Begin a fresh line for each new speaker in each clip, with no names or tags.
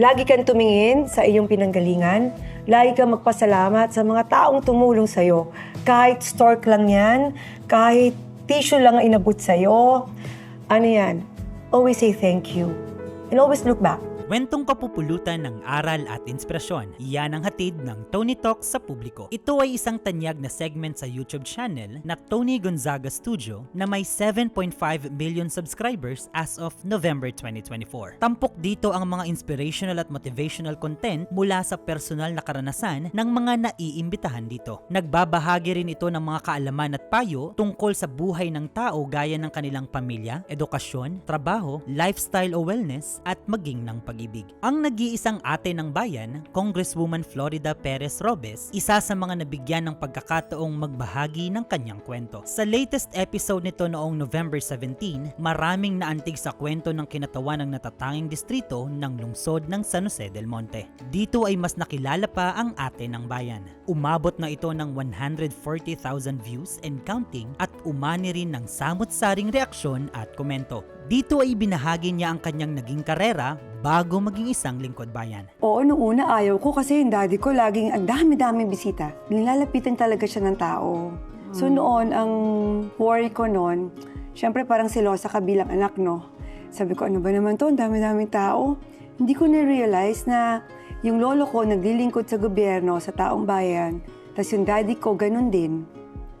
Lagi kang tumingin sa iyong pinanggalingan. Lagi kang magpasalamat sa mga taong tumulong sa'yo. Kahit stork lang yan, kahit tissue lang ang inabot sa'yo. Ano yan? Always say thank you. And always look back.
Kwentong kapupulutan ng aral at inspirasyon. Iyan ang hatid ng Tony Talks sa publiko. Ito ay isang tanyag na segment sa YouTube channel na Tony Gonzaga Studio na may 7.5 million subscribers as of November 2024. Tampok dito ang mga inspirational at motivational content mula sa personal na karanasan ng mga naiimbitahan dito. Nagbabahagi rin ito ng mga kaalaman at payo tungkol sa buhay ng tao gaya ng kanilang pamilya, edukasyon, trabaho, lifestyle o wellness at maging ng pag-ibig. Ang nag-iisang ate ng bayan, Congresswoman Florida Perez Robes, isa sa mga nabigyan ng pagkakataong magbahagi ng kanyang kwento. Sa latest episode nito noong November 17, maraming naantig sa kwento ng kinatawan ng natatanging distrito ng lungsod ng San Jose del Monte. Dito ay mas nakilala pa ang ate ng bayan. Umabot na ito ng 140,000 views and counting at umani rin ng samot-saring reaksyon at komento. Dito ay binahagi niya ang kanyang naging karera bago maging isang lingkod bayan.
Oo, nung una ayaw ko kasi yung daddy ko laging ang dami-daming bisita. Nilalapitan talaga siya ng tao. So noon, ang worry ko noon, syempre parang silosa ka bilang anak, no? Sabi ko, ano ba naman to? Ang dami-daming tao. Hindi ko na-realize na yung lolo ko naglilingkod sa gobyerno, sa taong bayan, tapos yung daddy ko, ganun din.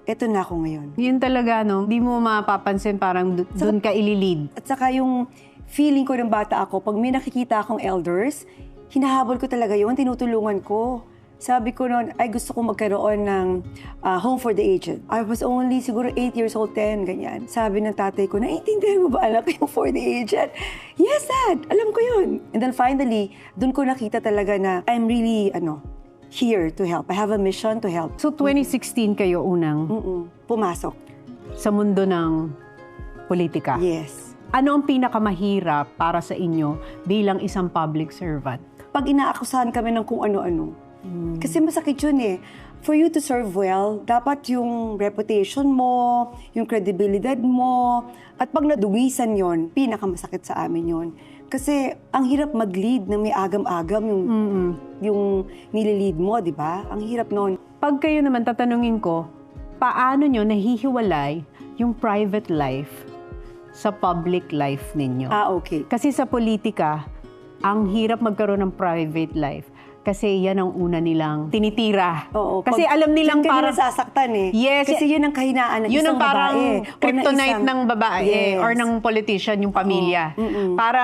Eto na ako ngayon.
Yun talaga, no? Di mo mapapansin parang doon ka ililid.
At saka yung feeling ko ng bata ako, pag may nakikita akong elders, hinahabol ko talaga yun, tinutulungan ko. Sabi ko noon, ay gusto ko magkaroon ng ah, home for the aged. I was only siguro 8 years old, 10, ganyan. Sabi ng tatay ko, naiintindihan mo ba anak yung for the aged? Yes, dad! Alam ko yun. And then finally, dun ko nakita talaga na I'm really, ano, here to help. I have a mission to help.
So 2016 kayo unang
Mm-mm. Pumasok.
sa mundo ng politika.
Yes.
Ano ang pinakamahirap para sa inyo bilang isang public servant?
pag inaakusahan kami ng kung ano-ano. Kasi masakit yun eh. For you to serve well, dapat yung reputation mo, yung credibility mo, at pag naduwisan yon, pinakamasakit sa amin yon. Kasi ang hirap mag-lead na may agam-agam yung, yung nililid mo, di ba? Ang hirap nun.
Pag kayo naman tatanungin ko, paano nyo nahihiwalay yung private life sa public life ninyo?
Ah, okay.
Kasi sa politika, ang hirap magkaroon ng private life. Kasi yan ang una nilang tinitira.
Oo.
Kasi
pag-
alam nilang para
nila sasaktan eh.
Yes.
Kasi yun ang kahinaan ng
yun
isang
ang parang
babae.
kryptonite ng babae
Yes.
or ng politician, yung pamilya.
mm-mm.
Para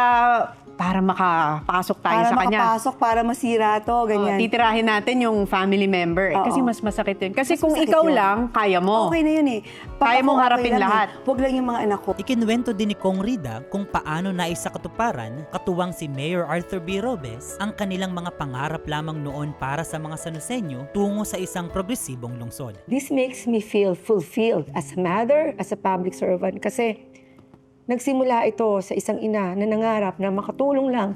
para makapasok tayo
para
sa kanya.
makapasok, para masira to,
Oh,
ganyan.
titirahin natin yung family member. Eh, kasi mas masakit yun. Kasi
Mas
kung ikaw
yun.
lang, kaya mo.
Okay na yun eh.
Kaya
ako,
mong harapin
lang
lahat.
Eh. Huwag lang yung mga anak ko.
Ikinuwento din ni Kong Rida kung paano naisa katuparan, katuwang si Mayor Arthur B. Robes, ang kanilang mga pangarap lamang noon para sa mga Sanusenyo tungo sa isang progresibong lungsod.
This makes me feel fulfilled as a mother, as a public servant. Kasi nagsimula ito sa isang ina na nangarap na makatulong lang.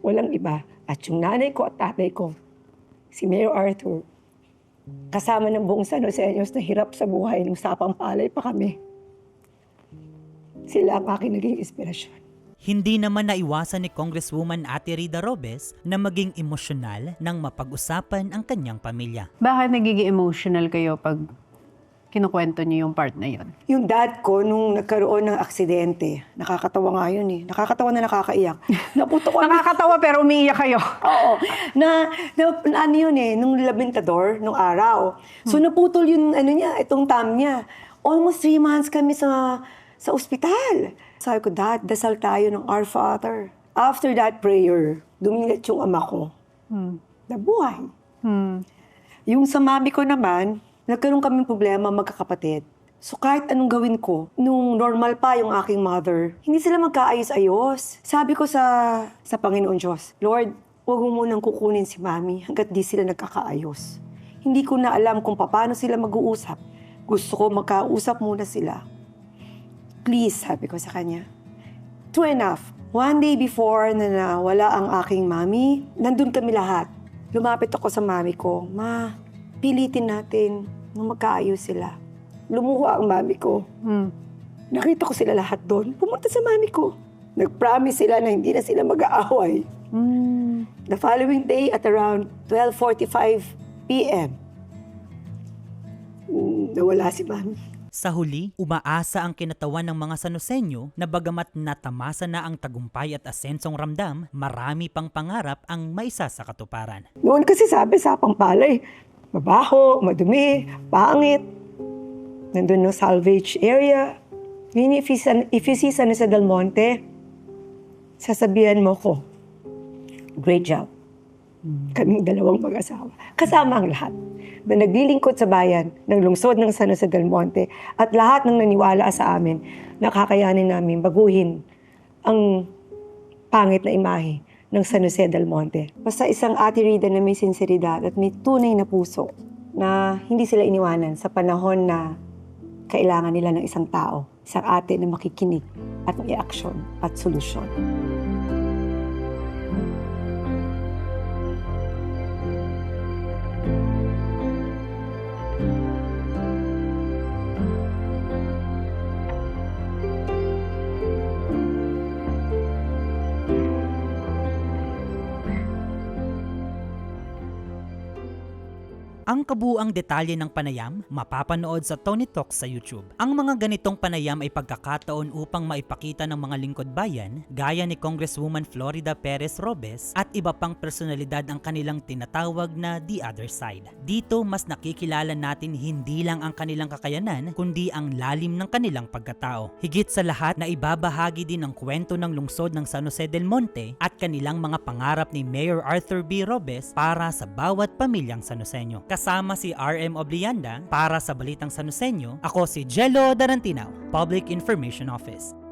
Walang iba. At yung nanay ko at tatay ko, si Mayor Arthur, kasama ng buong San Joseños na hirap sa buhay nung sapang palay pa kami. Sila ang aking naging inspirasyon.
Hindi naman naiwasan ni Congresswoman Ate Rida Robes na maging emosyonal nang mapag-usapan ang kanyang pamilya.
Bakit nagiging emotional kayo pag kinukwento niyo yung part na yun?
Yung dad ko, nung nagkaroon ng aksidente, nakakatawa nga yun eh. Nakakatawa na nakakaiyak. Naputo ko.
Nakakatawa pero umiiyak kayo.
Oo. Na, na, na ano yun eh, nung labintador, nung araw. So naputol yung ano niya, itong thumb niya. Almost three months kami sa sa ospital. Sabi ko, Dad, dasal tayo ng Our Father. After that prayer, dumilat yung ama ko. Nabuhay.
Hmm.
Yung sa mami ko naman, nagkaroon kami problema magkakapatid. So kahit anong gawin ko, nung normal pa yung aking mother, hindi sila magkaayos-ayos. Sabi ko sa sa Panginoon Diyos, Lord, huwag mo munang kukunin si mami hanggat di sila nagkakaayos. Hindi ko na alam kung paano sila mag-uusap. Gusto ko magkausap muna sila. Please, sabi ko sa kanya. True enough, one day before na nawala ang aking mami, nandun kami lahat. Lumapit ako sa mami ko, Ma, pilitin natin na magkaayos sila. Lumuha ang mami ko.
Hmm.
Nakita ko sila lahat doon. Pumunta sa mami ko. Nag-promise sila na hindi na sila mag-aaway.
Hmm.
The following day at around 12.45 p.m., mm, nawala si Mami.
Sa huli, umaasa ang kinatawan ng mga Sanosenyo na bagamat natamasa na ang tagumpay at asensong ramdam, marami pang pangarap ang maisa sa katuparan.
Noon kasi sabi sa Pampalay, mabaho, madumi, pangit. Nandun no salvage area. Ngayon, if you, if you see San Jose del Monte, sasabihan mo ko, great job. Kaming dalawang mag-asawa. Kasama ang lahat na naglilingkod sa bayan ng lungsod ng San Jose del Monte at lahat ng naniwala sa amin na kakayanin namin baguhin ang pangit na imahe ng San Jose del Monte.
Basta isang ate Rida na may sinseridad at may tunay na puso na hindi sila iniwanan sa panahon na kailangan nila ng isang tao, isang ate na makikinig at may aksyon at solusyon.
Ang kabuang detalye ng panayam, mapapanood sa Tony Talk sa YouTube. Ang mga ganitong panayam ay pagkakataon upang maipakita ng mga lingkod bayan, gaya ni Congresswoman Florida Perez Robes at iba pang personalidad ang kanilang tinatawag na The Other Side. Dito, mas nakikilala natin hindi lang ang kanilang kakayanan, kundi ang lalim ng kanilang pagkatao. Higit sa lahat na ibabahagi din ang kwento ng lungsod ng San Jose del Monte at kanilang mga pangarap ni Mayor Arthur B. Robes para sa bawat pamilyang Sanosenyo. Kasama si RM Oblianda para sa Balitang Sanosenyo, ako si Jello Darantinaw, Public Information Office.